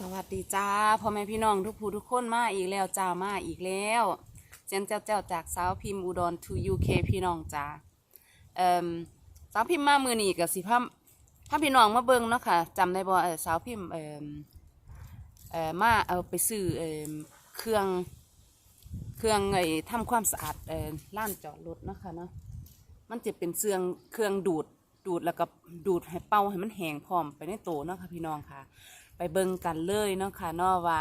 สวัสดีจ้าพ่อแม่พี่น้องทุกผู้ทุกคนมาอีกแล้วจ้ามาอีกแล้วเจนเจ้าเจ้าจากสาวพิมพ์อุดร to UK พี่น้องจ้าเอ่มสาวพิมพ์มามือนี่กับสิพาพาพี่น้องมาเบิ่งเนาะค่ะจำได้บ่เออสาวพิมพ์เอ่มเอ่อมาเอาไปซื้อเอ่มเครื่องเครื่องไอ้ทำความสะอาดเอ่อล้านจอดรถเนาะคะเนาะมันจะเป็นเสื่องเครื่องดูดดูดแล้วก็ดูดให้เป่าให้มันแห้งพร้อมไปในโตเนาะค่ะพี่น้องค่ะ ไปเบิ่งกันเลยเนาะค่ะเนาะว่า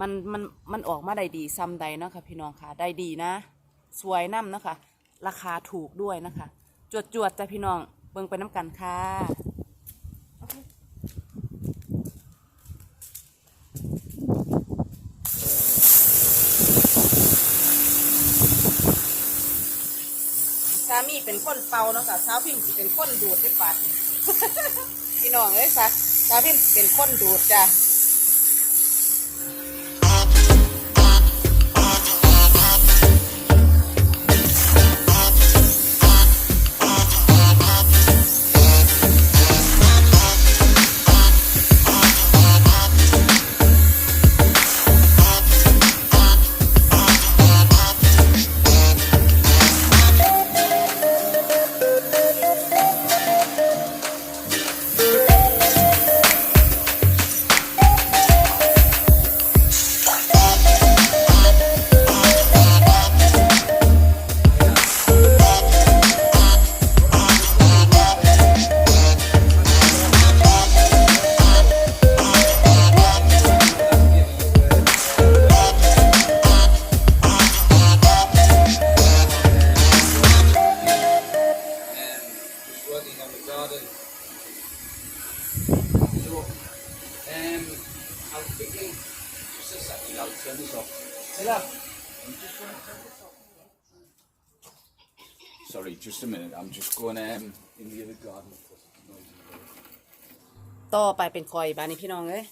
มันมันมันออกมาได้ดีซ้ำใดเนาะค่ะพี่น้องค่ะได้ดีนะ สวยน้ำเนาะค่ะราคาถูกด้วยนะคะ จวดจวดจ้ะพี่น้องเบิ่งไปน้ำกันค่ะสามีเป็นคนเป่าเนาะค่ะสาวพิมพ์เป็นคนดูดด้วยปากพี่น้องเอ้ยสา ตาพิมเป็นคนดูดจ้ะ garden. So, um, I'll quickly, just a second, I'll turn this off. Sit up. I'm just going to turn this off. Sorry, just a minute. I'm just going um, in the other garden. ต่อไปเป็นคอยบ้านนี้พี่น้องเอ้ย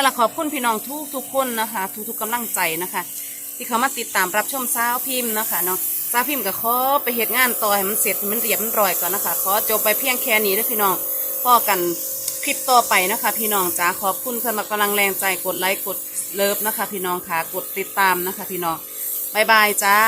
นั่นแหละขอบคุณพี่น้องทุกทุกๆคนนะคะ ทุกๆกำลังใจนะคะ ที่เขามาติดตามรับชมสาวพิมพ์นะคะเนาะสาวพิมพ์ก็ขอไปเหตุงานต่อให้มันเสร็จให้มันเรียบมันรอยก่อนนะคะขอจบไปเพียงแค่นี้เด้อพี่น้องพ่อกันคลิปต่อไปนะคะ พี่น้องจ้าขอบคุณสำหรับกำลังแรงใจกดไลค์กดเลิฟนะคะ พี่น้องค่ะกดติดตามนะคะ พี่น้องบายบายจ้า